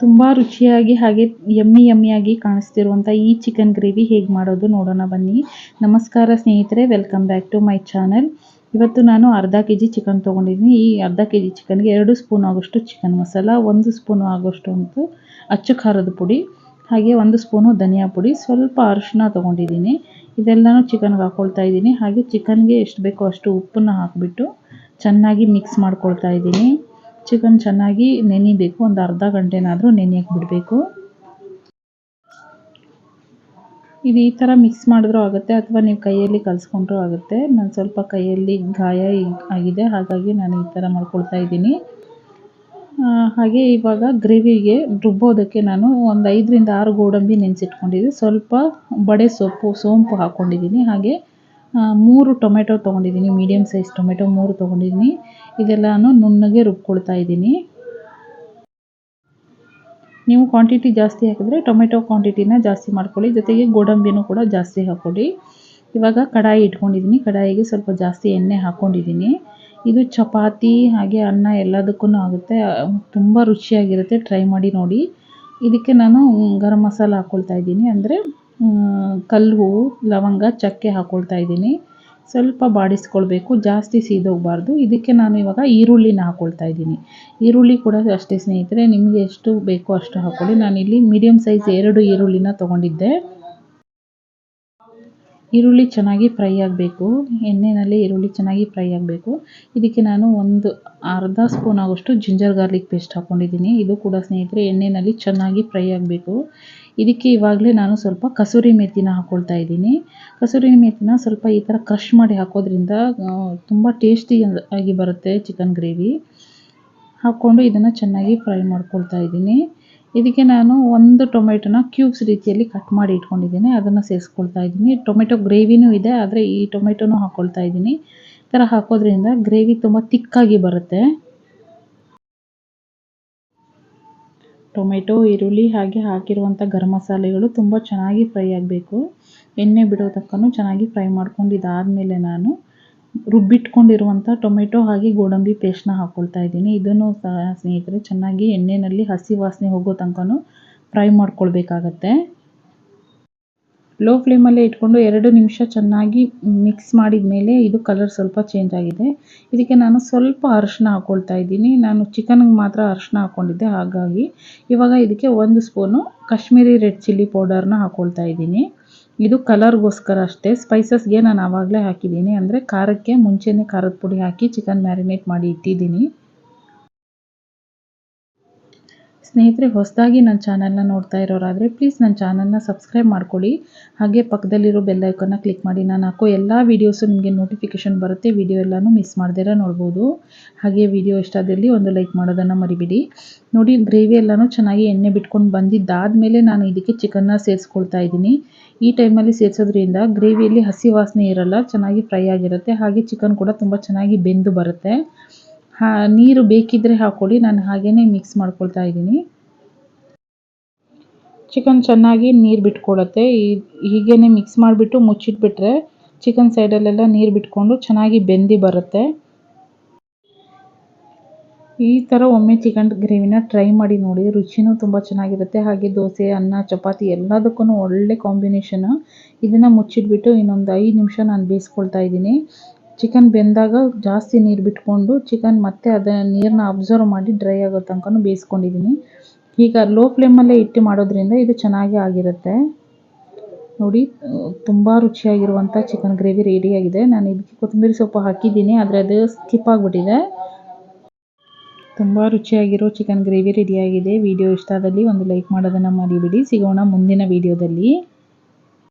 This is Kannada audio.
ತುಂಬ ರುಚಿಯಾಗಿ ಹಾಗೆ ಯಮ್ಮಿ ಯಮ್ಮಿಯಾಗಿ ಕಾಣಿಸ್ತಿರುವಂಥ ಈ ಚಿಕನ್ ಗ್ರೇವಿ ಹೇಗೆ ಮಾಡೋದು ನೋಡೋಣ ಬನ್ನಿ. ನಮಸ್ಕಾರ ಸ್ನೇಹಿತರೆ welcome back to my channel ಇವತ್ತು ನಾನು ಅರ್ಧ ಕೆ ಜಿ ಚಿಕನ್ ತೊಗೊಂಡಿದ್ದೀನಿ. ಈ ಅರ್ಧ ಕೆ ಜಿ ಚಿಕನ್ಗೆ ಎರಡು ಸ್ಪೂನ್ ಆಗೋಷ್ಟು ಚಿಕನ್ ಮಸಾಲ, ಒಂದು ಸ್ಪೂನು ಆಗೋಷ್ಟು ಅಂತೂ ಅಚ್ಚು ಖಾರದ ಪುಡಿ, ಹಾಗೆ ಒಂದು ಸ್ಪೂನು ಧನಿಯಾ ಪುಡಿ, ಸ್ವಲ್ಪ ಅರಿಶಿನ ತೊಗೊಂಡಿದ್ದೀನಿ. ಇದೆಲ್ಲನೂ ಚಿಕನ್ಗೆ ಹಾಕ್ಕೊಳ್ತಾ ಇದ್ದೀನಿ. ಹಾಗೆ ಚಿಕನ್ಗೆ ಎಷ್ಟು ಬೇಕೋ ಅಷ್ಟು ಉಪ್ಪನ್ನು ಹಾಕಿಬಿಟ್ಟು ಚೆನ್ನಾಗಿ ಮಿಕ್ಸ್ ಮಾಡ್ಕೊಳ್ತಾ ಇದ್ದೀನಿ. ಚಿಕನ್ ಚೆನ್ನಾಗಿ ನೆನಿಬೇಕು, ಒಂದು ಅರ್ಧ ಗಂಟೆನಾದರೂ ನೆನೆಯಕ್ಕೆ ಬಿಡಬೇಕು. ಇದು ಈ ಥರ ಮಿಕ್ಸ್ ಮಾಡಿದ್ರೂ ಆಗುತ್ತೆ, ಅಥವಾ ನೀವು ಕೈಯಲ್ಲಿ ಕಲಸ್ಕೊಂಡ್ರೂ ಆಗುತ್ತೆ. ನಾನು ಸ್ವಲ್ಪ ಕೈಯಲ್ಲಿ ಗಾಯ ಆಗಿದೆ, ಹಾಗಾಗಿ ನಾನು ಈ ಥರ ಮಾಡ್ಕೊಳ್ತಾ ಇದ್ದೀನಿ. ಹಾಗೆ ಇವಾಗ ಗ್ರೇವಿಗೆ ರುಬ್ಬೋದಕ್ಕೆ ನಾನು ಒಂದು ಐದರಿಂದ ಆರು ಗೋಡಂಬಿ ನೆನೆಸಿಟ್ಕೊಂಡಿದ್ದೀನಿ ಸ್ವಲ್ಪ ಬಡೆ ಸೊಪ್ಪು, ಸೋಂಪು ಹಾಕ್ಕೊಂಡಿದ್ದೀನಿ ಹಾಗೆ ಮೂರು ಟೊಮೆಟೊ ತೊಗೊಂಡಿದ್ದೀನಿ ಮೀಡಿಯಮ್ ಸೈಜ್ ಟೊಮೆಟೊ ಮೂರು ತೊಗೊಂಡಿದ್ದೀನಿ. ಇದೆಲ್ಲನೂ ನುಣ್ಣಗೆ ರುಬ್ಕೊಳ್ತಾ ಇದ್ದೀನಿ. ನೀವು ಕ್ವಾಂಟಿಟಿ ಜಾಸ್ತಿ ಹಾಕಿದ್ರೆ ಟೊಮೆಟೊ ಕ್ವಾಂಟಿಟಿನ ಜಾಸ್ತಿ ಮಾಡ್ಕೊಳ್ಳಿ, ಜೊತೆಗೆ ಗೋಡಂಬಿನೂ ಕೂಡ ಜಾಸ್ತಿ ಹಾಕ್ಕೊಳ್ಳಿ. ಇವಾಗ ಕಡಾಯಿ ಇಟ್ಕೊಂಡಿದ್ದೀನಿ, ಕಡಾಯಿಗೆ ಸ್ವಲ್ಪ ಜಾಸ್ತಿ ಎಣ್ಣೆ ಹಾಕ್ಕೊಂಡಿದ್ದೀನಿ. ಇದು ಚಪಾತಿ, ಹಾಗೆ ಅನ್ನ ಎಲ್ಲದಕ್ಕೂ ಆಗುತ್ತೆ, ತುಂಬ ರುಚಿಯಾಗಿರುತ್ತೆ ಟ್ರೈ ಮಾಡಿ ನೋಡಿ. ಇದಕ್ಕೆ ನಾನು ಗರಂ ಮಸಾಲ ಹಾಕ್ಕೊಳ್ತಾ ಇದ್ದೀನಿ, ಅಂದರೆ ಕಲ್ಲು, ಲವಂಗ, ಚಕ್ಕೆ ಹಾಕ್ಕೊಳ್ತಾ ಇದ್ದೀನಿ. ಸ್ವಲ್ಪ ಬಾಡಿಸ್ಕೊಳ್ಬೇಕು, ಜಾಸ್ತಿ ಸೀದೋಗಬಾರ್ದು. ಇದಕ್ಕೆ ನಾನು ಇವಾಗ ಈರುಳ್ಳಿನ ಹಾಕ್ಕೊಳ್ತಾ ಇದ್ದೀನಿ. ಈರುಳ್ಳಿ ಕೂಡ ಅಷ್ಟೇ ಸ್ನೇಹಿತರೆ, ನಿಮಗೆ ಎಷ್ಟು ಬೇಕೋ ಅಷ್ಟು ಹಾಕ್ಕೊಳ್ಳಿ ನಾನಿಲ್ಲಿ ಮೀಡಿಯಮ್ ಸೈಜ್ ಎರಡು ಈರುಳ್ಳಿನ ತೊಗೊಂಡಿದ್ದೆ. ಈರುಳ್ಳಿ ಚೆನ್ನಾಗಿ ಫ್ರೈ ಆಗಬೇಕು. ಎಣ್ಣೆಯಲ್ಲಿ ಈರುಳ್ಳಿ ಚೆನ್ನಾಗಿ ಫ್ರೈ ಆಗಬೇಕು. ಇದಕ್ಕೆ ನಾನು ಒಂದು ಅರ್ಧ ಸ್ಪೂನ್ ಆಗೋಷ್ಟು ಜಿಂಜರ್ ಗಾರ್ಲಿಕ್ ಪೇಸ್ಟ್ ಹಾಕ್ಕೊಂಡಿದ್ದೀನಿ ಇದು ಕೂಡ ಸ್ನೇಹಿತರೆ ಎಣ್ಣೆಯಲ್ಲಿ ಚೆನ್ನಾಗಿ ಫ್ರೈ ಆಗಬೇಕು. ಇದಕ್ಕೆ ಇವಾಗಲೇ ನಾನು ಸ್ವಲ್ಪ ಕಸೂರಿ ಮೆಥಿನ ಹಾಕ್ಕೊಳ್ತಾ ಇದ್ದೀನಿ. ಕಸೂರಿ ಮೆಥಿನ ಸ್ವಲ್ಪ ಈ ಥರ ಕ್ರಷ್ ಮಾಡಿ ಹಾಕೋದ್ರಿಂದ ತುಂಬ ಟೇಸ್ಟಿ ಆಗಿ ಬರುತ್ತೆ ಚಿಕನ್ ಗ್ರೇವಿ. ಹಾಕ್ಕೊಂಡು ಇದನ್ನು ಚೆನ್ನಾಗಿ ಫ್ರೈ ಮಾಡ್ಕೊಳ್ತಾ ಇದ್ದೀನಿ. ಇದಕ್ಕೆ ನಾನು ಒಂದು ಟೊಮೆಟೊನ ಕ್ಯೂಬ್ಸ್ ರೀತಿಯಲ್ಲಿ ಕಟ್ ಮಾಡಿ ಇಟ್ಕೊಂಡಿದ್ದೀನಿ, ಅದನ್ನು ಸೇರಿಸ್ಕೊಳ್ತಾ ಇದ್ದೀನಿ. ಟೊಮೆಟೊ ಗ್ರೇವಿನೂ ಇದೆ, ಆದರೆ ಈ ಟೊಮೆಟೊನೂ ಹಾಕ್ಕೊಳ್ತಾ ಇದ್ದೀನಿ. ಈ ಥರ ಹಾಕೋದ್ರಿಂದ ಗ್ರೇವಿ ತುಂಬ ತಿಕ್ಕಾಗಿ ಬರುತ್ತೆ. ಟೊಮೆಟೊ, ಈರುಳ್ಳಿ ಹಾಗೆ ಹಾಕಿರುವಂಥ ಗರಂ ಮಸಾಲೆಗಳು ತುಂಬ ಚೆನ್ನಾಗಿ ಫ್ರೈ ಆಗಬೇಕು. ಎಣ್ಣೆ ಬಿಡೋ ತಕ್ಕನೂ ಚೆನ್ನಾಗಿ ಫ್ರೈ ಮಾಡ್ಕೊಂಡು ಇದಾದಮೇಲೆ ನಾನು ರುಬ್ಬಿಟ್ಕೊಂಡಿರುವಂಥ ಟೊಮೆಟೊ ಹಾಗೆ ಗೋಡಂಬಿ ಪೇಸ್ಟ್ನ ಹಾಕ್ಕೊಳ್ತಾ ಇದ್ದೀನಿ. ಇದನ್ನು ಸಹ ಸ್ನೇಹಿತರೆ, ಚೆನ್ನಾಗಿ ಎಣ್ಣೆಯಲ್ಲಿ ಹಸಿ ವಾಸನೆ ಹೋಗೋ ತನಕನೂ ಫ್ರೈ ಮಾಡ್ಕೊಳ್ಬೇಕಾಗತ್ತೆ. ಲೋ ಫ್ಲೇಮಲ್ಲೇ ಇಟ್ಕೊಂಡು ಎರಡು ನಿಮಿಷ ಚೆನ್ನಾಗಿ ಮಿಕ್ಸ್ ಮಾಡಿದ ಮೇಲೆ ಇದು ಕಲರ್ ಸ್ವಲ್ಪ ಚೇಂಜ್ ಆಗಿದೆ. ಇದಕ್ಕೆ ನಾನು ಸ್ವಲ್ಪ ಅರಶಿನ ಹಾಕ್ಕೊಳ್ತಾ ಇದ್ದೀನಿ. ನಾನು ಚಿಕನ್ಗೆ ಮಾತ್ರ ಅರಶಿನ ಹಾಕ್ಕೊಂಡಿದ್ದೆ ಹಾಗಾಗಿ ಇವಾಗ ಇದಕ್ಕೆ ಒಂದು ಸ್ಪೂನು ಕಾಶ್ಮೀರಿ ರೆಡ್ ಚಿಲ್ಲಿ ಪೌಡರ್ನ ಹಾಕ್ಕೊಳ್ತಾ ಇದ್ದೀನಿ. ಇದು ಕಲರ್ಗೋಸ್ಕರ ಅಷ್ಟೇ. ಸ್ಪೈಸಸ್ಗೆ ನಾನು ಆವಾಗಲೇ ಹಾಕಿದ್ದೀನಿ. ಅಂದರೆ ಖಾರಕ್ಕೆ ಮುಂಚೆನೇ ಖಾರದ ಪುಡಿ ಹಾಕಿ ಚಿಕನ್ ಮ್ಯಾರಿನೇಟ್ ಮಾಡಿ ಇಟ್ಟಿದ್ದೀನಿ. ಸ್ನೇಹಿತರೆ, ಹೊಸದಾಗಿ ನನ್ನ ಚಾನಲ್ನ ನೋಡ್ತಾ ಇರೋರಾದರೆ ಪ್ಲೀಸ್ ನನ್ನ ಚಾನಲ್ನ ಸಬ್ಸ್ಕ್ರೈಬ್ ಮಾಡ್ಕೊಳ್ಳಿ. ಹಾಗೆ ಪಕ್ಕದಲ್ಲಿರೋ ಬೆಲ್ ಐಕನ್ನ ಕ್ಲಿಕ್ ಮಾಡಿ. ನಾನು ಹಾಕೋ ಎಲ್ಲ ವೀಡಿಯೋಸು ನಿಮಗೆ ನೋಟಿಫಿಕೇಷನ್ ಬರುತ್ತೆ. ವಿಡಿಯೋ ಎಲ್ಲನೂ ಮಿಸ್ ಮಾಡ್ದಿರ ನೋಡ್ಬೋದು. ಹಾಗೆ ವಿಡಿಯೋ ಇಷ್ಟಾದಲ್ಲಿ ಒಂದು ಲೈಕ್ ಮಾಡೋದನ್ನು ಮರಿಬಿಡಿ. ನೋಡಿ ಗ್ರೇವಿ ಎಲ್ಲನೂ ಚೆನ್ನಾಗಿ ಎಣ್ಣೆ ಬಿಟ್ಕೊಂಡು ಬಂದಿದ್ದಾದಮೇಲೆ ನಾನು ಇದಕ್ಕೆ ಚಿಕನ್ನ ಸೇರಿಸ್ಕೊಳ್ತಾ ಇದ್ದೀನಿ. ಈ ಟೈಮಲ್ಲಿ ಸೇರಿಸೋದ್ರಿಂದ ಗ್ರೇವಿಯಲ್ಲಿ ಹಸಿ ವಾಸನೆ ಇರಲ್ಲ, ಚೆನ್ನಾಗಿ ಫ್ರೈ ಆಗಿರುತ್ತೆ. ಹಾಗೆ ಚಿಕನ್ ಕೂಡ ತುಂಬ ಚೆನ್ನಾಗಿ ಬೆಂದು ಬರುತ್ತೆ. ನೀರು ಬೇಕಿದ್ದರೆ ಹಾಕ್ಕೊಳ್ಳಿ ನಾನು ಹಾಗೇ ಮಿಕ್ಸ್ ಮಾಡ್ಕೊಳ್ತಾ ಇದ್ದೀನಿ. ಚಿಕನ್ ಚೆನ್ನಾಗಿ ನೀರು ಬಿಟ್ಕೊಳ್ಳುತ್ತೆ ಹೀಗೇ ಮಿಕ್ಸ್ ಮಾಡಿಬಿಟ್ಟು ಮುಚ್ಚಿಟ್ಬಿಟ್ರೆ ಚಿಕನ್ ಸೈಡಲ್ಲೆಲ್ಲ ನೀರು ಬಿಟ್ಕೊಂಡು ಚೆನ್ನಾಗಿ ಬೆಂದಿ ಬರುತ್ತೆ. ಈ ಥರ ಒಮ್ಮೆ ಚಿಕನ್ ಗ್ರೇವಿನ ಟ್ರೈ ಮಾಡಿ ನೋಡಿ. ರುಚಿನೂ ತುಂಬ ಚೆನ್ನಾಗಿರುತ್ತೆ. ಹಾಗೆ ದೋಸೆ, ಅನ್ನ, ಚಪಾತಿ ಎಲ್ಲದಕ್ಕೂ ಒಳ್ಳೆ ಕಾಂಬಿನೇಷನ್ ಇದನ್ನು ಮುಚ್ಚಿಟ್ಬಿಟ್ಟು ಇನ್ನೊಂದು ಐದು ನಿಮಿಷ ನಾನು ಬೇಯಿಸ್ಕೊಳ್ತಾ ಇದ್ದೀನಿ. ಚಿಕನ್ ಬೆಂದಾಗ ಜಾಸ್ತಿ ನೀರು ಬಿಟ್ಕೊಂಡು ಚಿಕನ್ ಮತ್ತೆ ಅದರ ನೀರನ್ನ ಅಬ್ಸರ್ವ್ ಮಾಡಿ ಡ್ರೈ ಆಗೋ ತನಕನೂ ಬೇಯಿಸ್ಕೊಂಡಿದ್ದೀನಿ ಈಗ ಲೋ ಫ್ಲೇಮಲ್ಲೇ ಇಟ್ಟು ಮಾಡೋದ್ರಿಂದ ಇದು ಚೆನ್ನಾಗಿ ಆಗಿರುತ್ತೆ. ನೋಡಿ, ತುಂಬ ರುಚಿಯಾಗಿರುವಂಥ ಚಿಕನ್ ಗ್ರೇವಿ ರೆಡಿಯಾಗಿದೆ ನಾನು ಇದಕ್ಕೆ ಕೊತ್ತಂಬರಿ ಸೊಪ್ಪು ಹಾಕಿದ್ದೀನಿ, ಆದರೆ ಅದು ಸ್ಕಿಪ್ ಆಗಿಬಿಟ್ಟಿದೆ. ತುಂಬ ರುಚಿಯಾಗಿರೋ ಚಿಕನ್ ಗ್ರೇವಿ ರೆಡಿಯಾಗಿದೆ ವಿಡಿಯೋ ಇಷ್ಟ ಆದಲ್ಲಿ ಒಂದು ಲೈಕ್ ಮಾಡೋದನ್ನು ಮಾಡಿಬಿಡಿ ಸಿಗೋಣ ಮುಂದಿನ ವಿಡಿಯೋದಲ್ಲಿ.